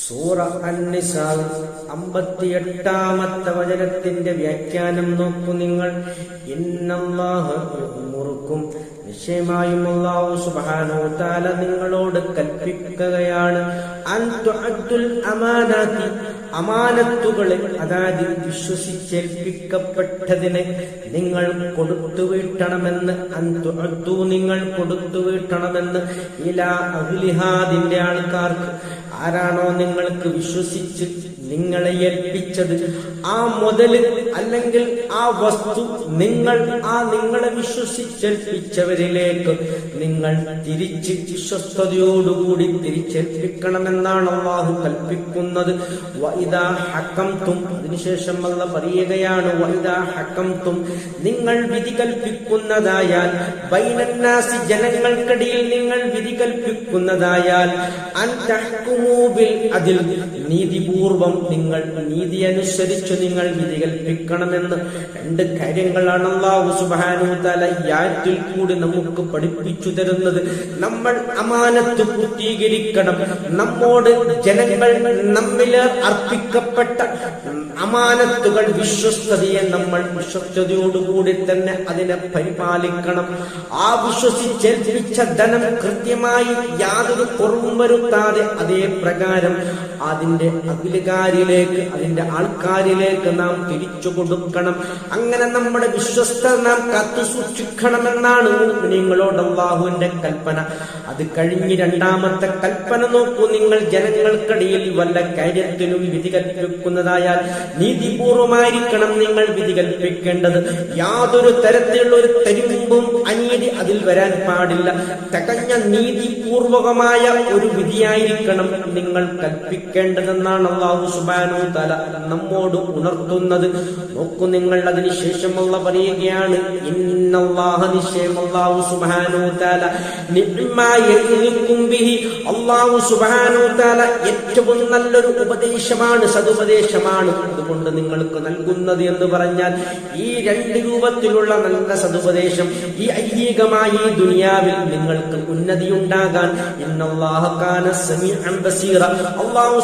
സൂറ അന്നിസാൽ അമ്പത്തിയെട്ടാമത്തെ വചനത്തിന്റെ വ്യാഖ്യാനം നോക്കൂ നിങ്ങൾ. ഇന്നല്ലാഹ് മുറുക്കും നിശ്ചയമായും അള്ളാഹു താല നിങ്ങളോട് കൽപ്പിക്കുകയാണ്. അൻ തുഅദ്ദുൽ അമാനാത്തി അമാനത്തുകളെ അതായത് വിശ്വസിച്ചേൽപ്പിക്കപ്പെട്ടതിനെ നിങ്ങൾ കൊടുത്തു വീട്ടണമെന്ന്. അന്തു നിങ്ങൾ കൊടുത്തു വീട്ടണമെന്ന്. ഇലാ അഹ്ലിഹാദിന്റെ ആൾക്കാർക്ക് ആരാണോ നിങ്ങൾക്ക് വിശ്വസിച്ച് നിങ്ങളെ ഏൽപ്പിച്ചത്. ആ മുതൽ അല്ലെങ്കിൽ ആ വസ്തു നിങ്ങൾ ആ നിങ്ങളെ വിശ്വസിച്ചേൽപ്പിച്ചവരിലേക്ക് നിങ്ങൾ തിരിച്ച് വിശ്വസ്തയോടുകൂടി തിരിച്ചേൽപ്പിക്കണമെന്നാണ് അള്ളാഹു കൽപ്പിക്കുന്നത്. വൈദാ ഹക്കം തും അതിനുശേഷം അല്ല പറയുകയാണ് വൈദാ ഹക്കം തും നിങ്ങൾ വിധി കൽപ്പിക്കുന്നതായാൽ ബൈനന്നാസി ജനങ്ങൾക്കിടയിൽ നിങ്ങൾ വിധി കൽപ്പിക്കുന്നതായാൽ അതിൽ നീതിപൂർവം നിങ്ങൾ നീതി അനുസരിച്ച് നിങ്ങൾ വിധി കൽപ്പിക്കണമെന്ന് രണ്ട് കാര്യങ്ങളാണ് അള്ളാഹു സുബാനു തല യാറ്റിൽ കൂടി നമുക്ക് പഠിപ്പിച്ചു തരുന്നത്. നമ്മൾ അമാനത്ത് പൂർത്തീകരിക്കണം. നമ്മോട് ജനങ്ങൾ നമ്മിൽ അർപ്പിക്കപ്പെട്ട അമാനത്തുകൾ വിശ്വസ്തതയെ നമ്മൾ വിശ്വസ്തയോടുകൂടി തന്നെ അതിനെ പരിപാലിക്കണം. ആ വിശ്വസിച്ചേൽപ്പിച്ച ധനം കൃത്യമായി യാതൊരു കുറവും വരുത്താതെ അതേ പ്രകാരം അതിന്റെ അഖിലുകാരിലേക്ക് അതിന്റെ ആൾക്കാരിലേക്ക് നാം തിരിച്ചു കൊടുക്കണം. അങ്ങനെ നമ്മുടെ വിശ്വസ്ത നാം കാത്തു സൂക്ഷിക്കണമെന്നാണ് നിങ്ങളോട് അള്ളാഹുവിന്റെ കൽപ്പന. അത് കഴിഞ്ഞ് രണ്ടാമത്തെ കൽപ്പന നോക്കൂ. നിങ്ങൾ ജനങ്ങൾക്കിടയിൽ വല്ല കാര്യത്തിലും വിധി കൽപ്പിക്കുന്നതായാൽ നീതിപൂർവമായിരിക്കണം നിങ്ങൾ വിധി കൽപ്പിക്കേണ്ടത് യാതൊരു തരത്തിലുള്ള ഒരു തരിമ്പും അനീതി അതിൽ വരാൻ പാടില്ല. തികഞ്ഞ നീതിപൂർവകമായ ഒരു വിധിയായിരിക്കണം നിങ്ങൾ കൽപ്പിക്കേണ്ടതെന്നാണ് അള്ളാഹു സുബാനു തല നമ്മോട് ഉണർത്തുന്നത്. നോക്കൂ നിങ്ങൾ പറയുകയാണ് അള്ളാഹു സുബാനു തല ഏറ്റവും നല്ലൊരു ഉപദേശമാണ് സതുപദേശമാണ് അതുകൊണ്ട് നിങ്ങൾക്ക് നൽകുന്നത് എന്ന് പറഞ്ഞാൽ ഈ രണ്ട് രൂപത്തിലുള്ള നല്ല സതുപദേശം ഈ ഐഹികമായി ഈ ദുനിയാവിൽ നിങ്ങൾക്ക് ഉന്നതി ഉണ്ടാകാൻ അള്ളാഹു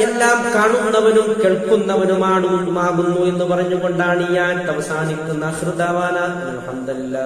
എല്ലാം കാണുന്നവനും കേൾക്കുന്നവനുമാണ് ഉണ്ടാകുന്നു എന്ന് പറഞ്ഞുകൊണ്ടാണ് ഞാൻ അവസാനിക്കുന്ന ഹൃദവാന അലഹമില്ല